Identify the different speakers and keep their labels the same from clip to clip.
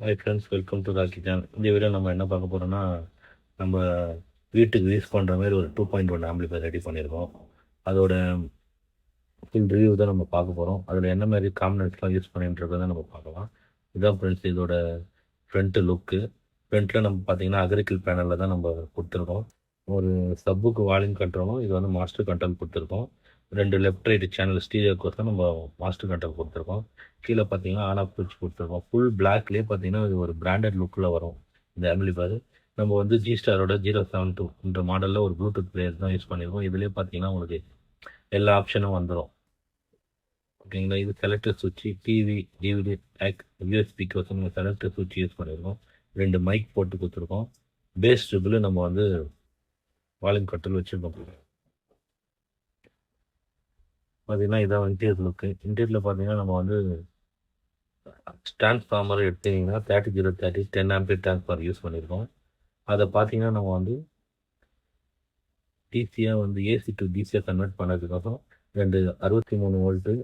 Speaker 1: Hi friends welcome to Rocky channel இந்த video நம்ம என்ன பார்க்க போகிறோம்னா நம்ம வீட்டுக்கு யூஸ் பண்ணுற மாதிரி ஒரு two point one amplifier ready பண்ணியிருக்கோம். அதோட ஃபுல் ரிவ்யூ தான் நம்ம பார்க்க போகிறோம் அதில் என்ன மாதிரி காம்பினேட்ஸ்லாம் யூஸ் பண்ணின்றதை நம்ம பார்க்கலாம். இதுதான் ஃப்ரெண்ட்ஸ் இதோட ஃப்ரண்ட்டு லுக்கு ஃப்ரண்ட்டில் நம்ம பார்த்தீங்கன்னா அக்ரிகல் பேனலில் தான் நம்ம கொடுத்துருக்கோம். ஒரு சப்புக்கு வால்யூம் கண்ட்ரோலும் இது வந்து மாஸ்டர் கண்ட்ரோல் கொடுத்துருக்கோம். ரெண்டு லெஃப்ட் ரைட் சேனல் ஸ்டீரியோ ஸ்டீரியோக்கோஸ் நம்ம மாஸ்டர் கண்ட்ரோல் கொடுத்துருக்கோம். கீழே பார்த்தீங்கன்னா ஆன் ஆஃப் சுவிட்ச் கொடுத்துருக்கோம். ஃபுல் பிளாக்லேயே பார்த்தீங்கன்னா இது ஒரு பிராண்டட் லுக்கில் வரும். இந்த ஆம்பிளிஃபயர் நம்ம வந்து ஜி ஸ்டாரோட ஜீரோ செவன் டூன்ற மாடலில் ஒரு ப்ளூடூத் பிளேயர் தான் யூஸ் பண்ணியிருக்கோம் இதுலேயே பார்த்தீங்கன்னா உங்களுக்கு எல்லா ஆப்ஷனும் வந்துடும் ஓகேங்களா? இது செலக்டர் சுவிட்சு டிவி டிவிடி ஆக் யூஎஸ்பி கோசம் செலக்டர் சுவிட்ச் யூஸ் பண்ணியிருக்கோம் ரெண்டு மைக் போட்டு கொடுத்துருக்கோம். பேஸ் ட்ரிபிள் நம்ம வந்து வால்யூம் கட்டில் வச்சுருக்கோம். பார்த்தீங்கன்னா இதான் இன்டீரியர் லுக்கு இன்டீரியரில் பார்த்தீங்கன்னா நம்ம வந்து டிரான்ஸ்ஃபார்மர் எடுத்தீங்கன்னா thirty zero thirty ten ampere transformer use பண்ணியிருக்கோம் அதை பார்த்தீங்கன்னா நம்ம வந்து டிசியாக வந்து ஏசி டு டிசியாக கன்வெர்ட் பண்ணதுக்கப்புறம் ரெண்டு அறுபத்தி மூணு வோல்ட்டு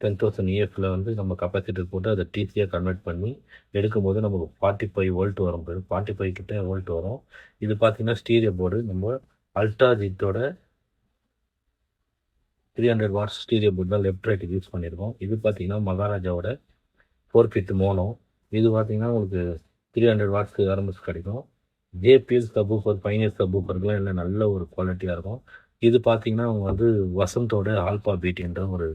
Speaker 1: டென் தௌசண்ட் இஎஃப்ல வந்து நம்ம கெப்பாசிட்டர் போட்டு அதை டிசியாக கன்வெர்ட் பண்ணி எடுக்கும்போது நமக்கு ஃபார்ட்டி ஃபைவ் வோல்ட் வரும் ஃபார்ட்டி ஃபைவ் கிட்ட வோல்ட் வரும். இது பார்த்தீங்கன்னா ஸ்டீரியோ போர்டு நம்ம ultra ஜிட்டோட three hundred watts stereo board தான் லெஃப்ட் ரைட்டுக்கு யூஸ் பண்ணியிருக்கோம். இது பார்த்தீங்கன்னா மகாராஜாவோட ஃபோர் ஃபிஃப்த் மோனோ இது பார்த்தீங்கன்னா உங்களுக்கு த்ரீ ஹண்ட்ரட் வாட்ஸ்க்கு ஆரம்பிச்சு கிடைக்கும். ஜேபிஎல் சபூஃபர் பைனியர் சபூஃபர்லாம் இல்லை நல்ல ஒரு குவாலிட்டியாக இருக்கும். இது பார்த்தீங்கன்னா அவங்க வந்து வசந்தோட ஆல்பா பீட்டின்ற ஒரு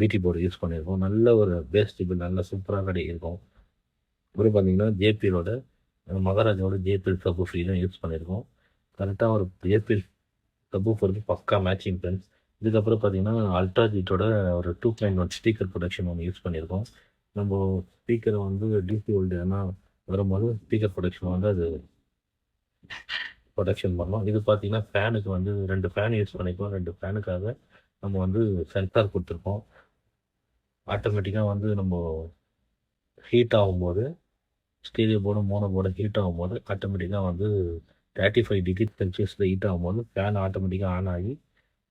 Speaker 1: பீட்டி போர்டு யூஸ் பண்ணியிருக்கோம். நல்ல ஒரு பேஸ்ட் இப்போ நல்ல சூப்பராக கிடைக்கும் இருக்கும். அப்புறம் பார்த்தீங்கன்னா ஜேபிஎலோட மகாராஜாவோட ஜேபிஎல் சபூஃபி தான் யூஸ் பண்ணியிருக்கோம். கரெக்டாக ஒரு ஜேபிஎல் சபூஃபருக்கு பக்கா மேட்சிங் ஃப்ரெண்ட்ஸ் இதுக்கப்புறம் பார்த்தீங்கன்னா அல்ட்ரா ஜீட்டோட ஒரு two point one speaker production ஒன்று யூஸ் பண்ணியிருக்கோம். நம்ம ஸ்பீக்கரை வந்து டிசி ஓல்டுனா வரும்போது ஸ்பீக்கர் ப்ரொடக்ஷன் வந்து அது ப்ரொடக்ஷன் பண்ணோம். இது பார்த்தீங்கன்னா ஃபேனுக்கு வந்து ரெண்டு ஃபேன் யூஸ் பண்ணிப்போம் ரெண்டு ஃபேனுக்காக நம்ம வந்து சென்சார் கொடுத்துருக்கோம். ஆட்டோமேட்டிக்காக வந்து நம்ம ஹீட் ஆகும்போது stereo board mono board heat ஆகும்போது ஆட்டோமேட்டிக்காக வந்து தேர்ட்டி ஃபைவ் டிகிரி செல்சியஸில் ஹீட் ஆகும்போது ஃபேன் ஆட்டோமேட்டிக்காக ஆன் ஆகி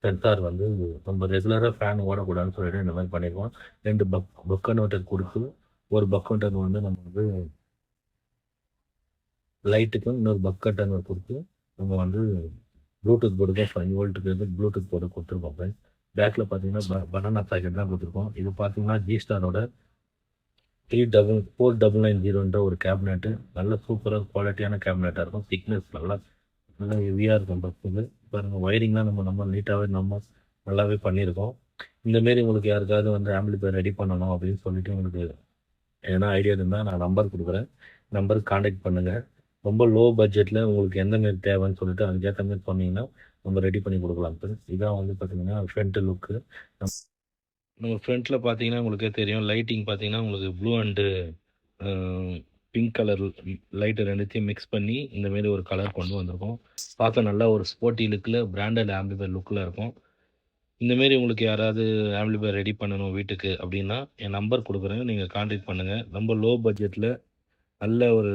Speaker 1: சென்சார் வந்து நம்ம ரெகுலராக ஃபேன் ஓடக்கூடாதுன்னு சொல்லிட்டு இந்த மாதிரி பண்ணியிருக்கோம் ரெண்டு பக் பக் கன்வெர்டர் கொடுத்து ஒரு பக் கன்வெர்டர் வந்து நம்ம வந்து லைட்டுக்கும் இன்னொரு பக் கன்வெர்டர் கொடுத்து நம்ம வந்து ப்ளூடூத் போர்டுக்கும் ஃபைவ் வோல்ட்டுக்கு வந்து ப்ளூடூத் போர்டு கொடுத்துருக்கோம் ஃப்ரெண்ட்ஸ் பேக்கில் பார்த்தீங்கன்னா பனானா சாக்கெட் தான் கொடுத்துருக்கோம். இது பார்த்தீங்கன்னா G ஸ்டாரோட three double four double nine ஜீரோன்ற ஒரு கேபினெட்டு நல்ல சூப்பராக குவாலிட்டியான கேபினெட்டாக இருக்கும். திக்னஸ் நல்லா நல்லா ஹெவியாக இருக்கும் பஸ்ஸுக்கு பாருங்கள் ஒயரிங்லாம் நம்ம நம்ம நீட்டாகவே நம்ம நல்லாவே பண்ணியிருக்கோம். இந்தமாரி உங்களுக்கு யாருக்காவது வந்து ஆம்பிளிஃபயர் ரெடி பண்ணணும் அப்படின்னு சொல்லிட்டு உங்களுக்கு எதனா ஐடியா இருந்தால் நான் நம்பர் கொடுக்குறேன். நம்பருக்கு காண்டாக்ட் பண்ணுங்கள் ரொம்ப லோ பட்ஜெட்டில் உங்களுக்கு எந்த மாரி தேவைன்னு சொல்லிட்டு அதுக்கேற்ற மாதிரி சொன்னீங்கன்னா நம்ம ரெடி பண்ணி கொடுக்கலாம். ஃப்ரெண்ட்ஸ் இதான் வந்து பார்த்தீங்கன்னா ஃப்ரண்ட்டு லுக்கு நம்ம ஃப்ரண்ட்டில் பார்த்தீங்கன்னா உங்களுக்கே தெரியும். லைட்டிங் பார்த்தீங்கன்னா உங்களுக்கு blue and pink colour light ரெண்டுத்தையும் மிக்ஸ் பண்ணி இந்த மாரி ஒரு கலர் கொண்டு வந்திருக்கோம். பார்க்க நல்லா ஒரு ஸ்போர்ட்டி லுக்கில் பிராண்டட் ஆம்பிபர் லுக்கில் இருக்கும். இந்தமாரி உங்களுக்கு யாராவது ஆம்பிபர் ரெடி பண்ணணும் வீட்டுக்கு அப்படின்னா என் நம்பர் கொடுக்குறேன். நீங்கள் கான்டாக்ட் பண்ணுங்கள் ரொம்ப லோ பட்ஜெட்டில் நல்ல ஒரு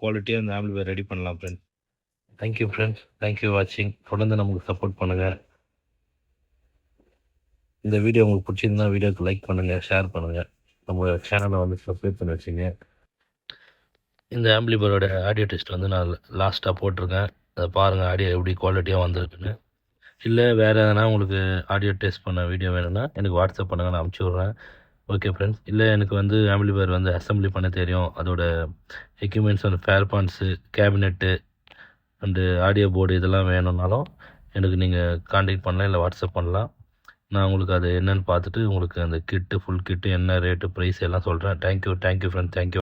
Speaker 1: குவாலிட்டியாக இந்த ஆம்பிபர் ரெடி பண்ணலாம் friends thank you friends thank you வாட்சிங் தொடர்ந்து நமக்கு சப்போர்ட் பண்ணுங்கள் இந்த வீடியோ உங்களுக்கு பிடிச்சிருந்தா வீடியோக்கு லைக் பண்ணுங்கள் ஷேர் பண்ணுங்கள் நம்ம சேனலை வந்து சப்ஸ்கிரைப் பண்ணி வச்சுங்க. இந்த ஆம்பிளிபரோட ஆடியோ டெஸ்ட் வந்து நான் லாஸ்ட்டாக போட்டிருக்கேன். அதை பாருங்கள் ஆடியோ எப்படி குவாலிட்டியாக வந்திருக்குன்னு. இல்லை வேறு எதனா உங்களுக்கு ஆடியோ டெஸ்ட் பண்ண வீடியோ வேணும்னா எனக்கு வாட்ஸ்அப் பண்ணுங்கள் நான் அமுச்சு விட்றேன். ஓகே ஃப்ரெண்ட்ஸ் இல்லை எனக்கு வந்து ஆம்பிளிபர் வந்து அசம்பிளி பண்ண தெரியும். அதோட எக்யூப்மெண்ட்ஸ் வந்து fair fans cabinet and audio board இதெல்லாம் வேணும்னாலும் எனக்கு நீங்கள் காண்டாக்ட் பண்ணலாம் இல்லை வாட்ஸ்அப் பண்ணலாம். நான் உங்களுக்கு அது என்னென்னு பார்த்துட்டு உங்களுக்கு அந்த கிட்டு ஃபுல் கிட்டு என்ன ரேட்டு ப்ரைஸ் எல்லாம் சொல்கிறேன் தேங்க்யூ தேங்க்யூ ஃப்ரெண்ட் தேங்க்யூ